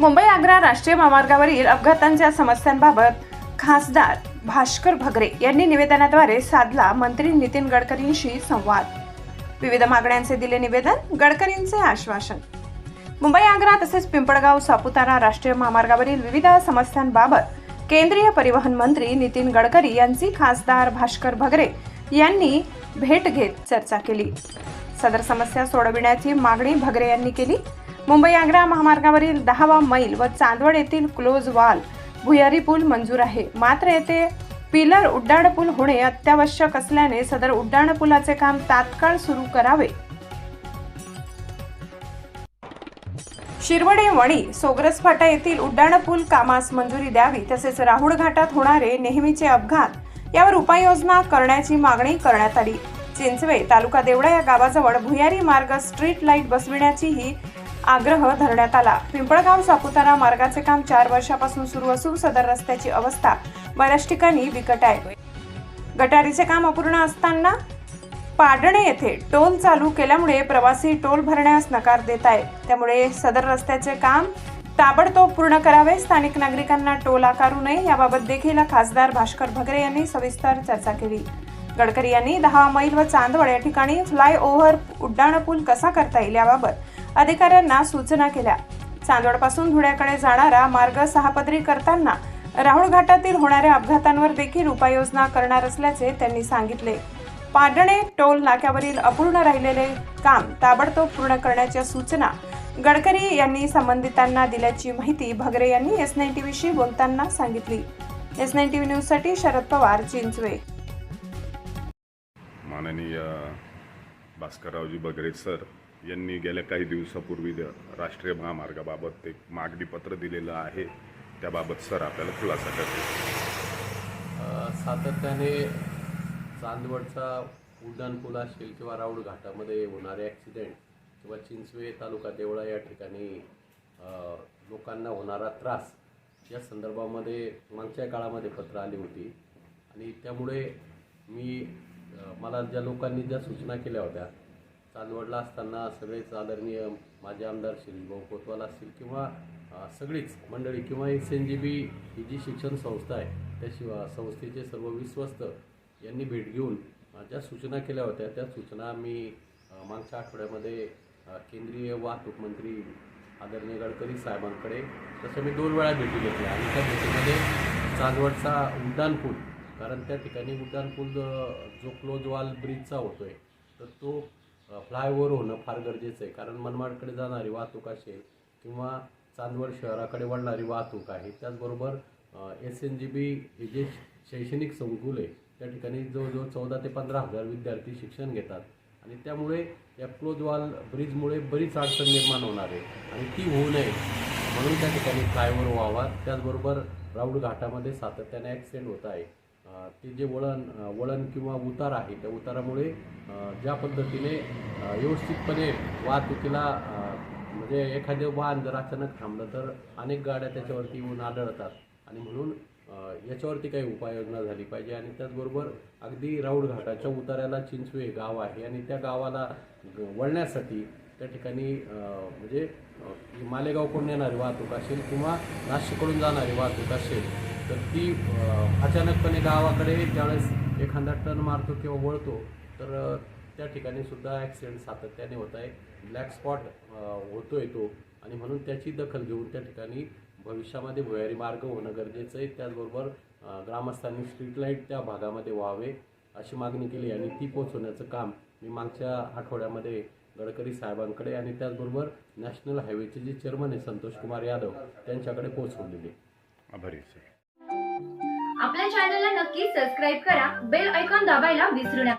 मुंबई आग्रा राष्ट्रीय महामार्गावरील अपघातांच्या समस्यांबाबत खासदार भास्कर भगरे यांनी निवेदनाद्वारे साधला मंत्री नितीन गडकरींशी संवाद. विविध मागण्यांचे दिले निवेदन गडकरींचे आश्वासन. मुंबई आग्रा तसेच पिंपळगाव सापुतारा राष्ट्रीय महामार्गावरील विविध समस्यांबाबत केंद्रीय परिवहन मंत्री नितीन गडकरी यांची खासदार भास्कर भगरे यांनी भेट घेत चर्चा केली. सदर समस्या सोडविण्याची मागणी भगरे यांनी केली. मुंबई आग्रा महामार्गावरील दहावा मैल व चांदवड येथील क्लोज वाल भुयारी पूल मंजूर आहे. मात्र येथे पिलर उड्डाणपूल होणे अत्यावश्यक असल्याने सदर उड्डाणपुलाचे काम तात्काळ सुरू करावे. शिरवडे वणी सोग्रस फाटा येथील उड्डाणपूल कामास मंजुरी द्यावी तसेच राहुळ घाटात होणारे नेहमीचे अपघात यावर उपाययोजना करण्याची मागणी करण्यात आली. चिंचवे तालुका देवडा या गावाजवळ भुयारी मार्ग स्ट्रीट लाइट बसविण्याचीही आग्रह धरण्यात आला. पिंपळगाव सापुतारा मार्गाचे काम चार वर्षापासून सुरू असून सदर रस्त्याची अवस्था बऱ्याच ठिकाणी बिकट आहे. गटारीचे काम अपूर्ण असताना पाडणे येथे टोल चालू केल्यामुळे प्रवासी टोल भरण्यास नकार देत आहे त्यामुळे सदर रस्त्याचे काम ताबडतोब पूर्ण करावे स्थानिक नागरिकांना टोल आकारू नये याबाबत देखील खासदार भास्कर भगरे यांनी सविस्तर चर्चा केली. गडकरी यांनी दहा मैल व चांदवड या ठिकाणी फ्लायओव्हर उड्डाणपूल कसा करता येईल याबाबत अधिकाऱ्यांना सूचना केल्या. चांदवडपासून धुळ्याकडे जाणारा मार्ग सहापदरी करताना राहुल घाटातील होणाऱ्या अपघातांवर देखील उपाययोजना करणार असल्याचे त्यांनी सांगितले. पाडणे टोल नाक्यावरील अपूर्ण राहिलेले काम ताबडतोब पूर्ण करण्याच्या सूचना गडकरी यांनी संबंधितांना दिल्याची माहिती भगरे यांनी एस नाईन टीव्हीशी बोलताना सांगितली. एस नाईन टीव्ही न्यूजसाठी शरद पवार चिंचवे. माननीय भास्कररावजी बगरे सर यांनी गेल्या काही दिवसापूर्वी राष्ट्रीय महामार्गाबाबत एक मागणी पत्र दिलेलं आहे. त्याबाबत सर आपल्याला खुलासा करतील. सातत्याने चांदवडचा उड्डाणपूल असेल किंवा राऊड घाटामध्ये होणारे ॲक्सिडेंट किंवा चिंचवे तालुका देवळा या ठिकाणी लोकांना होणारा त्रास या संदर्भामध्ये मागच्या काळामध्ये पत्र आली होती. आणि त्यामुळे मी मला ज्या लोकांनी ज्या सूचना केल्या होत्या चांदवडला असताना सगळेच आदरणीय माझे आमदार श्री भाऊ कोतवाल असतील किंवा सगळीच मंडळी किंवा एस एन जी बी ही जी शिक्षण संस्था आहे त्याशिवाय संस्थेचे सर्व विश्वस्त यांनी भेट घेऊन ज्या सूचना केल्या होत्या त्या सूचना मी मागच्या आठवड्यामध्ये केंद्रीय वाहतूक मंत्री आदरणीय गडकरी साहेबांकडे तसं मी दोन वेळा भेटी घेतल्या. आणि त्या भेटीमध्ये चांदवडचा उड्डाणपूल कारण त्या ठिकाणी उड्डाणपूल जो क्लोज वाल ब्रिजचा होतो आहे तर तो फ्लायओव्हर होणं फार गरजेचं आहे. कारण मनमाडकडे जाणारी वाहतूक असेल किंवा चांदवड शहराकडे वळणारी वाहतूक आहे. त्याचबरोबर एस एन जी बी हे जे शैक्षणिक संकुल आहे त्या ठिकाणी जवळजवळ चौदा ते पंधरा हजार विद्यार्थी शिक्षण घेतात. आणि त्यामुळे या क्लोजवाल ब्रिजमुळे बरीच अडचण निर्माण होणार आहे. आणि ती होऊ नये म्हणून त्या ठिकाणी फ्लायओव्हर व्हावा. त्याचबरोबर राऊड घाटामध्ये सातत्याने ॲक्सिडेंट होत आहे. ते जे वळण वळण किंवा उतार आहे त्या उतारामुळे ज्या पद्धतीने व्यवस्थितपणे वाहतुकीला म्हणजे एखादं वाहन जर अचानक थांबलं तर अनेक गाड्या त्याच्यावरती येऊन आढळतात आणि म्हणून याच्यावरती काही उपाययोजना झाली पाहिजे आणि त्याचबरोबर अगदी राऊड घाटाच्या उतार्याला चिंचवे हे गाव आहे आणि त्या गावाला वळण्यासाठी त्या ठिकाणी म्हणजे ही मालेगावकडून येणारी वाहतूक असेल किंवा नाशिककडून जाणारी वाहतूक असेल तर ती अचानकपणे गावाकडे ज्यावेळेस एखादा टर्न मारतो किंवा वळतो तर त्या ठिकाणी सुद्धा ॲक्सिडेंट सातत्याने होत आहे. ब्लॅक स्पॉट होतोय तो आणि म्हणून त्याची दखल घेऊन त्या ठिकाणी भविष्यामध्ये भुयारी मार्ग होणं गरजेचं आहे. त्याचबरोबर ग्रामस्थांनी स्ट्रीट लाइट त्या भागामध्ये व्हावे अशी मागणी केली आणि ती पोचवण्याचं काम मी मागच्या आठवड्यामध्ये गडकरी साहेबांकडे आणि त्याचबरोबर नॅशनल हायवेचे जे चेअरमन आहे संतोष कुमार यादव त्यांच्याकडे पोचवलेले आभारी सर. आपल्या चॅनलला नक्की सबस्क्राईब करा बेल ऐकॉन दाबायला विसरू नका.